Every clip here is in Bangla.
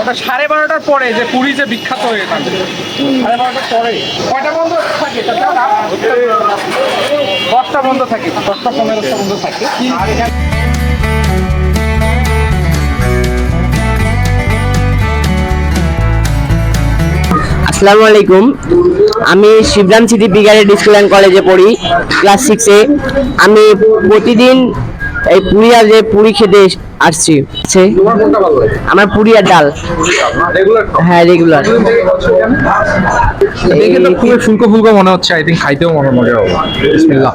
ওটা সাড়ে বারোটার পরে যে পুরী যে বিখ্যাত হয়ে দশটা বন্ধ থাকে। দশটা, পনেরোটা বন্ধ থাকে। আসসালামু আলাইকুম। আমি শিবরাম সিটি বিগারেট স্কুল কলেজে পড়ি, ক্লাস সিক্সে আমি প্রতিদিন এই পুরি আর যে পুরি খেতে আসছি। আমার পুরি আর ডাল হ্যাঁ রেগুলার দেখে তো খুবই ফুলকো ফুলকো মনে হচ্ছে আই থিঙ্ক খাইতেও মনে মজা হবে। বিসমিল্লাহ।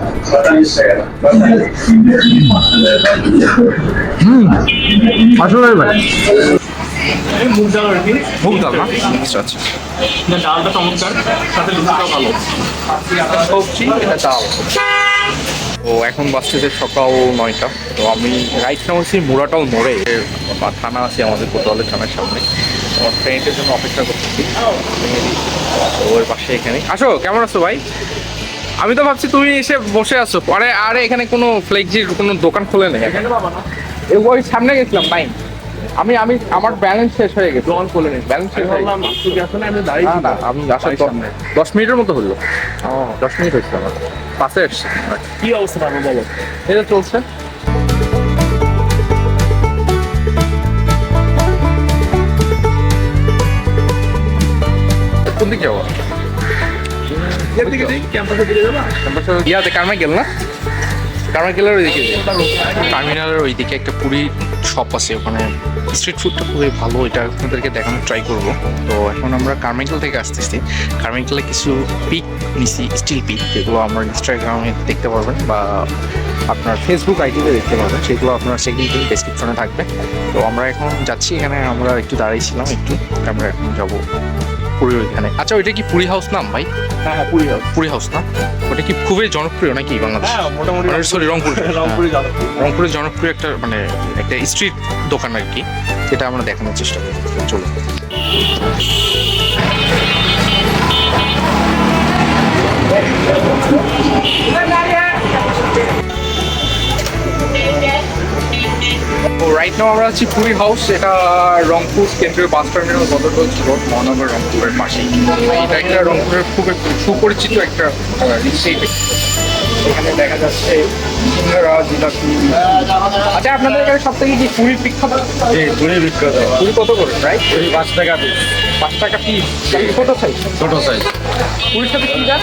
হুম আসলে ভাই। মুগ ডাল আর কি মুগ ডাল না? আচ্ছা আচ্ছা। না, ডালটা চমৎকার সাথে লুচিটাও ভালো। সবজি এটা ডাল। তো এখন বাজতেছে সকাল নয়টা। তো আমি রাইট নাও আছি মুরাটাল মোড়ে বা থানা আছে আমাদের কোতোয়ালের থানার সামনে। আমার ফ্রেন্ডের জন্য অপেক্ষা করতেছি। ওর পাশে এখানে। আসো কেমন আছো ভাই? আমি তো ভাবছি তুমি এসে বসে আছো। পরে আরে এখানে কোনো ফ্লেক্সির কোনো দোকান খোলে নেই ওই সামনে গেছিলাম টাইম আমি আমি আমার ব্যালেন্স শেষ হয়ে গেছে। দোকান খোলে নেই। ব্যালেন্স শেষ হয়ে গেছে। আমি আসার দশ মিনিটের মতো হলো। দশ মিনিট হয়েছে আমার। পাশে এসছে কি অবস্থা পাবো বলো? এটা চলছে। কোন দিকে যাব? দিকে দিক ক্যাম্পাসের দিকে যাবা? ইয়াতে কারমাইকেল না? কারমাইকেলের ওইদিকে টার্মিনালের ওইদিকে একটা পুরি শপ আছে, ওখানে স্ট্রিট ফুডটা খুবই ভালো, এটা আপনাদেরকে দেখানোর ট্রাই করব। তো এখন আমরা কারমাইকেল থেকে আসতে আসতেছি কারমাইকেলে কিছু পিক নিছি স্টিল পিক যেগুলো আমার ইনস্টাগ্রামে দেখতে পারবেন বা আপনার ফেসবুক আইডিতে দেখতে পাবেন সেগুলো আপনার সেগুলি ডেসক্রিপশনে থাকবে। তো আমরা এখন যাচ্ছি, এখানে আমরা একটু দাঁড়িয়েছিলাম, একটু, আমরা এখন যাব। পুরীর ওইখানে। আচ্ছা ওইটা কি পুরী হাউস নাম ভাই? হ্যাঁ হ্যাঁ পুরী হাউস পুরী হাউস না? ওটা কি খুবই জনপ্রিয় নাকি বাংলাদেশ? হ্যাঁ মোটামুটি সরি রংপুর। রংপুরে রংপুরে রংপুরের জনপ্রিয় একটা মানে একটা স্ট্রিট দোকান আর কি যেটা আমরা দেখানোর চেষ্টা করি চলো নাও আমরা আছি পুরী হাউস এটা রংপুর কেন্দ্রীয় বাস টার্মিনাল বদরগঞ্জ রোড মহানগর রংপুরের পাশেই এটা একটা রংপুরের খুব সুপরিচিত একটা রিসেপ এখানে দেখা যাচ্ছে সিঙ্গারা জিলাপি। আচ্ছা আপনাদের এখানে সব থেকে কি পুরীর বিখ্যাত? জি পুরি বিখ্যাত। পুরি কত করে রাইট পুরি পাঁচ টাকা পিস পাঁচ টাকা পিস কত সাইজ ছোট সাইজ পুরীর সাথে কি যান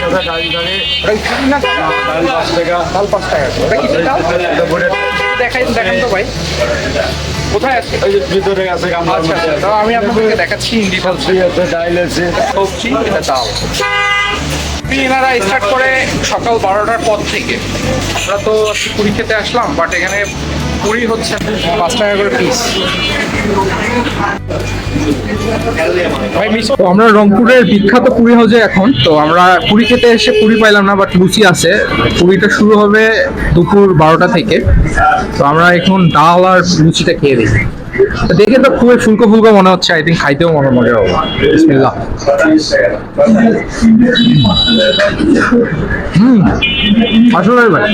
সাদা ডালি ডালি ওটা কি পুরি না ডাল পাঁচ টাকা। ডাল পাঁচ টাকা ওটা কি ডাল দেখাই দেখান তো ভাই। কোথায় আছে? যে ভিতরে আছে আচ্ছা আমি আপনাদেরকে দেখাচ্ছি ইন ডিটেলস সবজি আছে ডাইল আছে। সবজি এটা ডাল। এনারা স্টার্ট করে সকাল বারোটার পর থেকে। আমরা তো পুরী খেতে আসলাম বাট এখানে পুরি হচ্ছে পাঁচ টাকা করে পিস মিস আমরা রংপুরের বিখ্যাত পুরি হাউজে এখন। তো আমরা পুরি খেতে এসে পুরি পাইলাম না বাট লুচি আছে। পুরিটা শুরু হবে দুপুর বারোটা থেকে। তো আমরা এখন ডাল আর লুচিটা খেয়ে দিই তো দেখে তো খুবই ফুলকো ফুলকো মনে হচ্ছে আই থিঙ্ক খাইতেও মনে মজা হবে। বিসমিল্লাহ। হুম, আসলে ভাই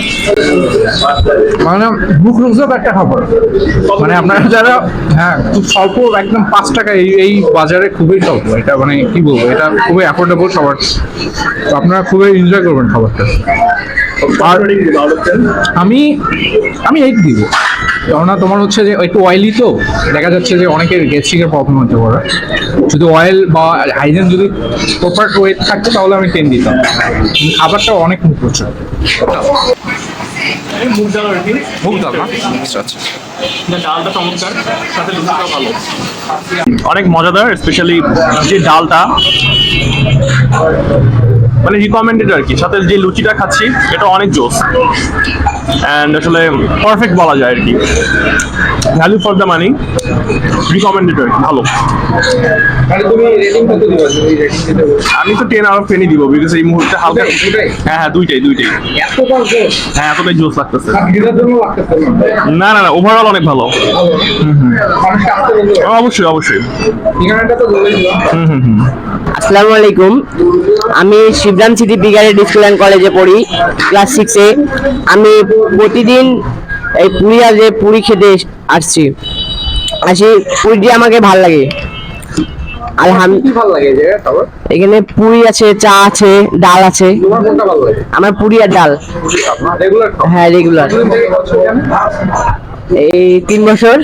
মানে মুখ রুজক একটা খাবার। মানে আপনারা যারা হ্যাঁ খুব স্বল্প, একদম পাঁচ টাকা, এই এই বাজারে খুবই স্বল্প। এটা মানে কি বলব, এটা খুবই অ্যাফোর্ডেবল সবার তো আপনারা খুবই এনজয় করবেন খাবারটা। আর আমি আমি এইট দিব। কেননা তোমার হচ্ছে যে একটু অয়েলি তো দেখা যাচ্ছে যে অনেকের গ্যাস্ট্রিকের প্রবলেম হতে পারে। যদি অয়েল বা হাইজেন যদি প্রপার ওয়েট থাকতো তাহলে আমি টেন দিতাম। খাবারটা অনেক মুখ প্রচুর এই মুগ ডাল আর কি? মুখ ডাল না আচ্ছা আচ্ছা ডালটা চমৎকার সাথে লুচিটাও ভালো। অনেক মজাদার স্পেশালি যে ডালটা। মানে রিকমেন্ডেড আর কি, সাথে যে লুচিটা খাচ্ছি, এটা অনেক জোস। অ্যান্ড আসলে পারফেক্ট বলা যায় আর কি। Value for the money recommended ভালো। আমি তো টেন আউট অফ টেনই দিব বিকজ এই মুহূর্তে হালকা? হ্যাঁ হ্যাঁ দুইটাই দুইটাই। হ্যাঁ এতটাই জোস লাগতেছে। আর ভিড়ের জন্য লাগতেছে না না না ওভারঅল অনেক ভালো। হবে। অবশ্যই অবশ্যই। হুম হুম হুম। আসসালামু আলাইকুম। আমি শিবরাম সিটি বিগারেড স্কুল কলেজে পড়ি ক্লাস সিক্সে আমি প্রতিদিন এই পুরিয়া যে পুরি খেতে আসছি। আসি পুরিটি আমাকে ভালো লাগে। কি ভালো লাগে এখানে পুরি আছে চা আছে ডাল আছে। আমার পুরি আর ডাল। হ্যাঁ রেগুলার এই তিন বছর?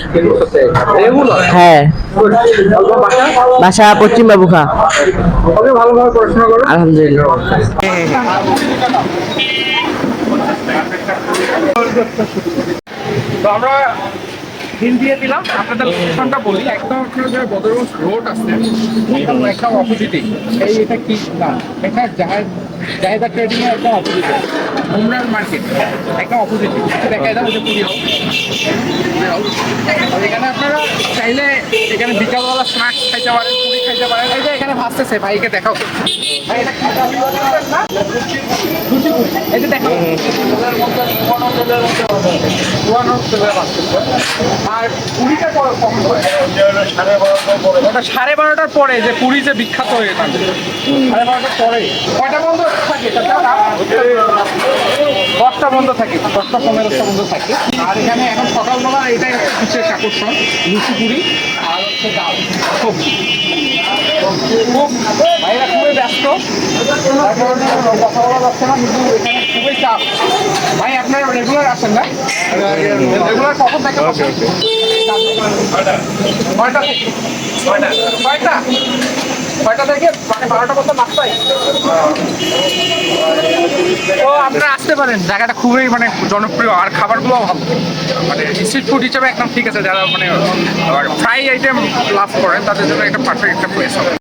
হ্যাঁ। বাসা? পশ্চিম বাবুখা। সবই ভালোভাবে পড়াশোনা করো। আলহামদুলিল্লাহ। তো আমরা হিল দিয়ে দিলাম। আপনাদের লোকেশনটা বলি। একদম আপনার বদরগঞ্জ রোড আছে একদম অপোজিটে এই এটা কি? না, এটা জাহেদ, জাহেদা ট্রেডিং এর একদম অপোজিটে উমরান মার্কেট একদম অপোজিটে দেখা যায় যে পুরী এখানে আপনারা চাইলে এখানে বিকালবেলা স্ন্যাক্স খাইতে পারেন, পুরি খাইতে পারেন। এই যে এখানে ভাসতেছে, ভাইকে দেখাও। ভাই, এটা দেখো ওটা সাড়ে বারোটার পরে, যে পুরী যে বিখ্যাত হয়ে সাড়ে বারোটার পরে বন্ধ থাকে? দশটা বন্ধ থাকে। দশটা, পনেরোটা বন্ধ থাকে। আর এখানে এখন সকালবেলা এটাই হচ্ছে বিশেষ আকর্ষণ, লুচি পুরি আর হচ্ছে ডাল, সবজি। খুব খুবই ব্যস্ত। তার কারণে কথা বলা যাচ্ছে না কিন্তু এখানে খুবই চাপ। ভাই আপনারা রেগুলার আসেন না? রেগুলার কখন থেকে? বসেন? কয়টা থেকে। কয়টা কয়টা থেকে মানে বারোটা পর্যন্ত তো আপনারা আসতে পারেন। জায়গাটা খুবই মানে জনপ্রিয়। আর খাবারগুলো ভালো। মানে স্ট্রিট ফুড হিসেবে একদম ঠিক আছে। যারা মানে ফ্রাই আইটেম লাভ করেন তাদের জন্য একটা পারফেক্ট একটা প্লেস হবে।